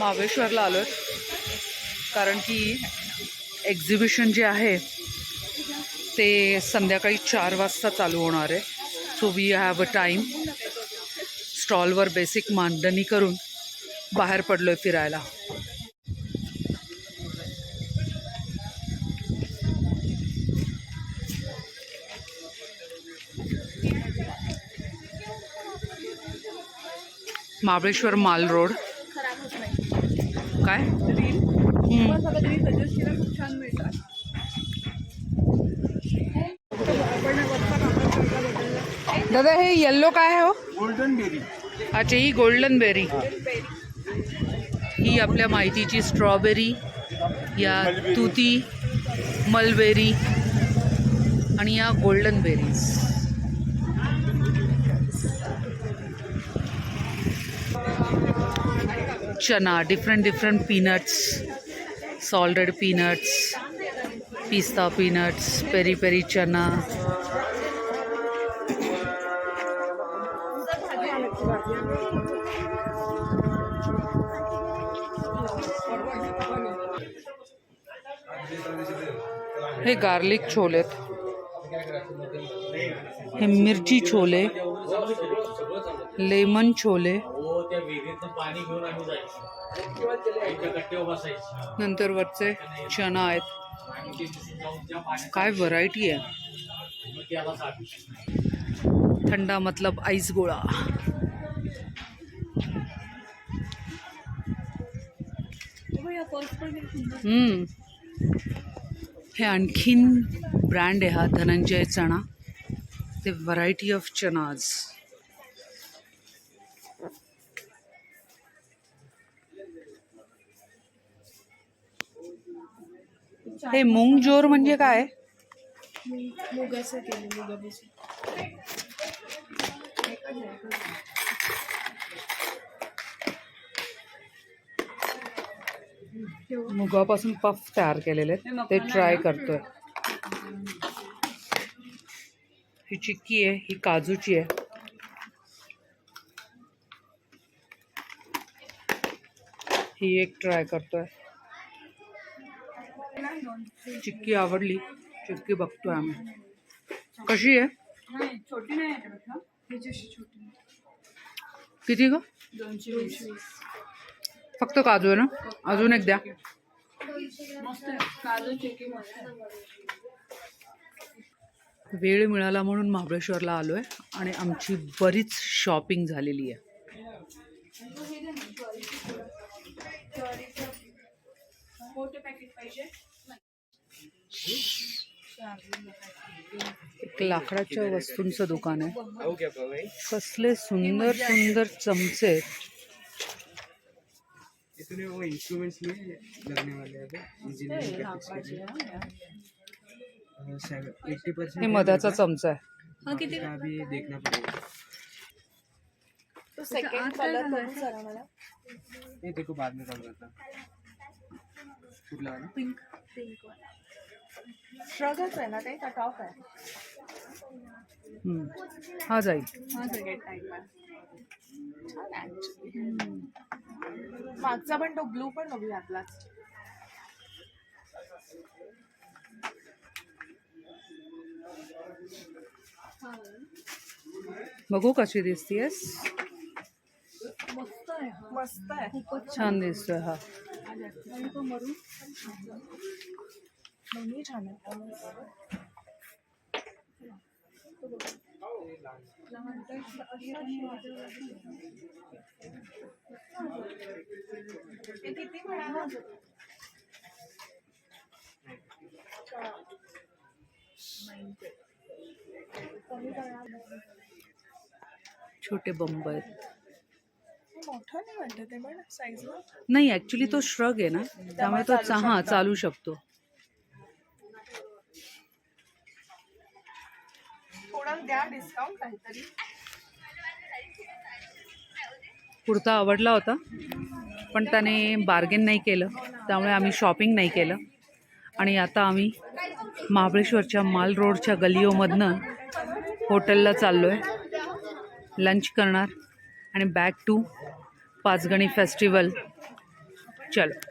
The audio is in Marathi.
महाबळेश्वरला आलो कारण की एक्झिबिशन जे आहे ते संध्याकाळी चार वाजता चालू होणार आहे. So we have a time स्टॉलवर basic मांडणी करून बाहेर पडलो आहे फिरायला. महाबळेश्वर माल रोड. काय? दादा हे येल्लो काय आहे हो? गोल्डन बेरी अच्छा ही गोल्डन बेरी ही आपल्या माहितीची स्ट्रॉबेरी या तुती मलबेरी आणि या golden berries chana different different peanuts salted peanuts pista peanuts peri peri chana हे गार्लिक छोले तो। हे मिर्ची छोले लेमन छोले त्या विहिरीतनं पाणी घेऊन आम्ही जायचं. कट्टे बसायचे नंतर वरचे चना आहेत. काय व्हरायटी आहे? थंडा मतलब आईस गोळा. हे आणखीन ब्रँड आहे हा धनंजय चणा. ते व्हरायटी ऑफ चनाज हे मूंग ज़ोर म्हणजे काय? मुगापासून पफ तयार केलेले ते ट्राय करतोय. ही चिक्की आहे, ही काजूची आहे. ही एक ट्राय करतोय. चिक्की आवडली. चिक्की बघतोय आम्ही. कशी आहे? नाही छोटी नाही किती ग? फक्त काजू आहे ना? अजून एक द्या. वेळ मिळाला म्हणून महाबळेश्वरला आलो आहे आणि आमची बरीच शॉपिंग झालेली आहे. मोठे पॅकेट पाहिजे. एक लाकडाच्या वस्तूंचं दुकान आहे. कसले सुंदर सुंदर चमचे. आहेत. इसमें वो इंस्ट्रूमेंट्स में लगने वाले हैं हे मधाचा चमचा आहे. हा किती? अभी देखना पड़ेगा तो सेकंड कलर करून जरा मला. ये देखो बाद में कॉल करता. कुठला वाला? पिंक पिंक वाला. श्रगच आहे ना ते का टॉप आहे हम्म. हा जाईल हा सगळ्यात. मागचा पण तो ब्लू पण बघूया आपलाच बघू कशी दिसतीयस. मस्त आहे मस्त आहे. खूपच छान दिसतोय हा. मरून. दोन्ही छान छोटे बंब आहेत. मोठं नाही वाटत पण नाही ऍक्च्युली तो श्रग आहे ना त्यामुळे तो चा- हा चालू शकतो. थोडं द्या डिस्काउंट काहीतरी. कुर्ता आवडला होता पण त्याने बार्गेन नाही केलं. त्यामुळे आम्ही शॉपिंग नाही केलं. आणि आता आम्ही महाबळेश्वरच्या माल रोडच्या गलिओमधनं हॉटेलला चाललो आहे लंच करणार. आणि बॅक टू पाचगणी फेस्टिवल चलो.